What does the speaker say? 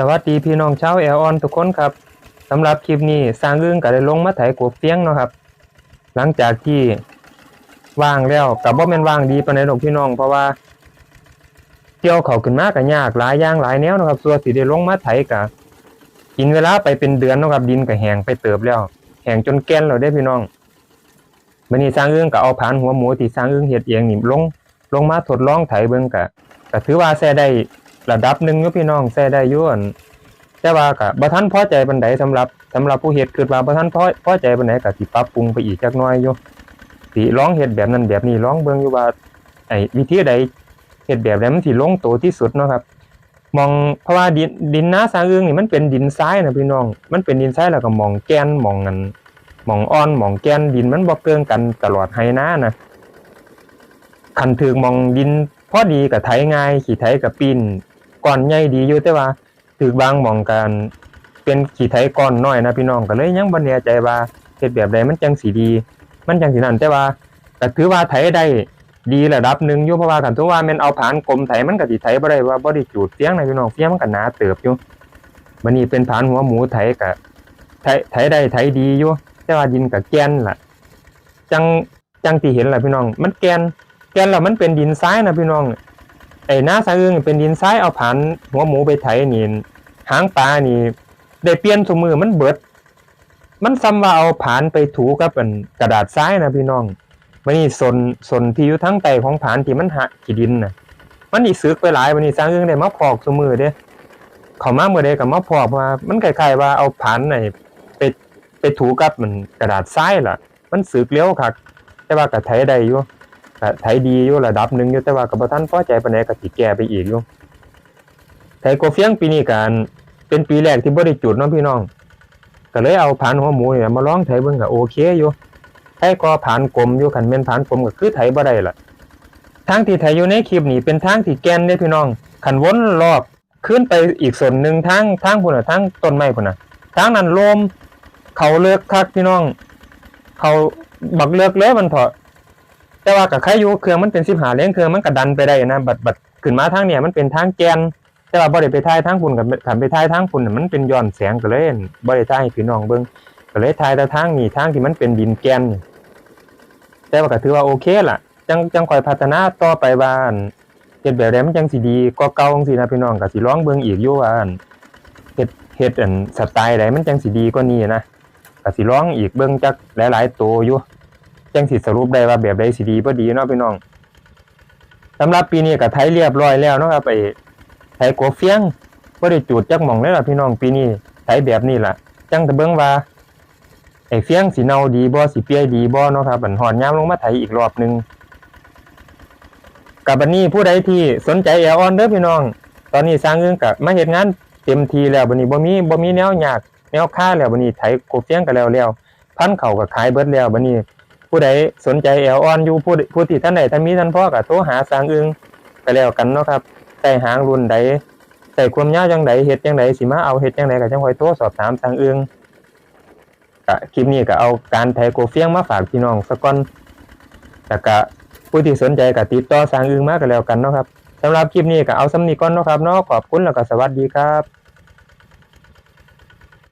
สวัสดีพี่น้องชาวแอลออนทุกคนครับสำหรับคลิปนี้สร้างอึ้งก็ได้ลงมาไถกบเฟียงเนาะครับ หลังจากที่ว่างแล้วกับบ่แม่นว่างดีปานใดดอกพี่น้อง เพราะว่าเกี่ยวเขาขึ้นมาก็ยากหลายอย่างหลายแนวนะครับส่วนสิได้ลงมาไถก็กินเวลาไปเป็นเดือนเนาะครับดินก็แห้งไปเติบแล้วแห้งจนแก่นแล้วเด้พี่น้องบัดนี้สร้างอึ้งก็เอาผานหัวหมูที่สร้างอึ้งเฮ็ดเองนี่ลงลงมาทดลองไถเบิ่งก็ก็ถือว่าแซ่ได้ ระดับหนึ่งอยู่พี่น้องแซ่ได้ยู่อั่นแต่ว่าก็บ่ทันพอใจปานใดสำหรับสำหรับผู้เฮ็ดคิดว่าบ่ทันพอพอใจปานใดก็สิปรับปรุงไปอีกจักน่อยอยู่สิลองเฮ็ดแบบนั้นแบบนี้ลองเบิ่งอยู่ว่าไอ้วิธีใดเฮ็ดแบบใดมันสิลงตัวที่สุดเนาะครับ มองเพราะว่าดินดินน้าสร้างอึ้งนี่มันเป็นดินทรายนะพี่น้อง มันเป็นดินทรายแล้วก็มองแกนมองอันมองอ่อนมองแกนดินมันบ่เกิงกันตลอดไหนานะคันถึกมองดินพอดีกับไถง่ายขี่ไถกับปีน ก้อนใหญ่ดีอยู่แต่ว่าถือบางหมองการเป็นขี้ไถก้อนน้อยนะพี่น้องก็เลยยังบ่แน่ใจว่าเฮ็ดแบบใดมันจังสิดี มันจังสินั่นแต่ว่าก็ถือว่าไถได้ดีระดับหนึ่งอยู่เพราะว่ากันถือว่าม่นเอาผานกลมไถมันก็สิไถบ่ได้ว่าบ่ได้จูดเฟียงนะพี่น้องเฟียงมันก็หนาเติบอยู่บัดนี้เป็นผานหัวหมูไถก็ไถไถได้ไถดีอยู่แต่ว่าดินก็แกนล่ะ จังจังที่เห็นล่ะพี่น้อง มันแกนแกนแล้วมันเป็นดินทรายนะพี่น้อง ไอ้หน้าสะอึงเป็นดินทรายเอาผ่านหัวหมูไปไถนี่หางปลานี่ได้เปลี่ยนสมือมันเบิด มันซ้ำว่าเอาผ่านไปถูกับอันกระดาษทรายนะพี่น้องมันนี่สนสนที่อยู่ทั้งไตของผ่านที่มันหะขี้ดินน่ะมันนี่ซึกไปหลายวันนี้สร้างอึงได้มาพอกสมือเด้เขามาเมื่อใดกับมาพอกว่า มันคล้ายๆว่าเอาผ่านไหนไปไปถูกับมันกระดาษทรายล่ะ มันสึกเร็วคักแต่ว่าก็ไถได้อยู่ ไถดีอยู่ระดับหนึ่งอยู่แต่ว่ากับท่านพอใจปานใดก็สิแก้ไปอีกอยู่ไถโกเฟียงปีนี้กันเป็นปีแรกที่บ่ได้จุดเนาะพี่น้องก็เลยเอาผานหัวหมูเนี่ยมาลองไถเบิ่งก็โอเคอยู่ไถก็ผานกลมอยู่คันแม่นผานกลมก็คือไถบ่ได้ล่ะทางที่ไถอยู่ในคลิปนี้เป็นทางที่แกนเด้พี่น้องคันวนรอบขึ้นไปอีกส่วนหนึ่งทางทางพุ่นน่ะทางต้นไม้พุ่นน่ะทางนั้นลมเขาเลิกคักพี่น้อง เขาบักเลิกเลยมันเถอะ แต่ว่ากับใครอยู่เครื่องมันเป็นสิบหาเลี้ยงเครื่องมันก็ดันไปได้นะบัดบัดขึ้นมาทางเนี่ยมันเป็นทางแกน แต่ว่าบ่ได้ไปทายทางพุ่นกับขันไปทายทางพุ่นมันเป็นย้อนแสงก็เลยบ่ได้ายพี่น้องเบิ่งก็เลยทายแต่ทางนี้ทางที่มันเป็นดินแกนแต่ว่าก็ถือว่าโอเคล่ะ จังจังคอยพัฒนาต่อไปว่านเฮ็ดแบบใดมันจังสิดีกว่าเก่าจังซี่นะพี่น้องก็สิลองเบิ่งอีกอยู่ว่าอั่นเฮ็ดเฮ็ดอันสไตล์ใดมันจังสิดีกว่านี้นะก็สิลองอีกเบิ่งจักหลาย ๆ ตัวอยู่ จังสิสรุปได้ว่าแบบใดสิดีบ่ดีเนาะพี่น้องสำหรับปีนี้ก็ไถเรียบร้อยแล้วเนาะครับไอ้ไถกบเฟียงบ่ได้จูดจักหม่องเลยล่ะพี่น้องปีนี้ไถแบบนี้ล่ะ จังจะเบิ่งว่าไอ้เฟียงสิเน่าดีบ่สิเปียดีบ่เนาะครับอันหอนยามลงมาไถอีกรอบหนึ่งกับบัดนี้ผู้ใดที่สนใจแอลออนเด้อพี่น้อง ตอนนี้สร้างเงินก็มาเฮ็ดงานเต็มทีแล้วบัดนี้บ่มีบ่มีแนวยากแนวค่าแล้วบัดนี้ไถกบเฟียงก็แล้วแล้วพันเข่าก็ขายเบิดแล้วบัดนี้ ผู้ใดสนใจแอลออนอยู่ผู้ผู้ที่ท่านใดท่านมีท่านพ่อก็โทรหาสางอึงก็แล้วกันเนาะครับใส่หางรุ่นใดใส่ความยาวจังใดเฮ็ดจังใดสิมาเอาเฮ็ดจังใดก็จังค่อยโทรสอบถามสางอึงก็คลิปนี้ก็เอาการไถโกเฟียงมาฝากพี่น้องสักก่อนแล้วก็ผู้ที่สนใจก็ติดต่อสางอึงมาก็แล้วกันเนาะครับสำหรับคลิปนี้ก็เอาสำนีก่อนเนาะครับเนาะขอบคุณแล้วก็สวัสดีครับ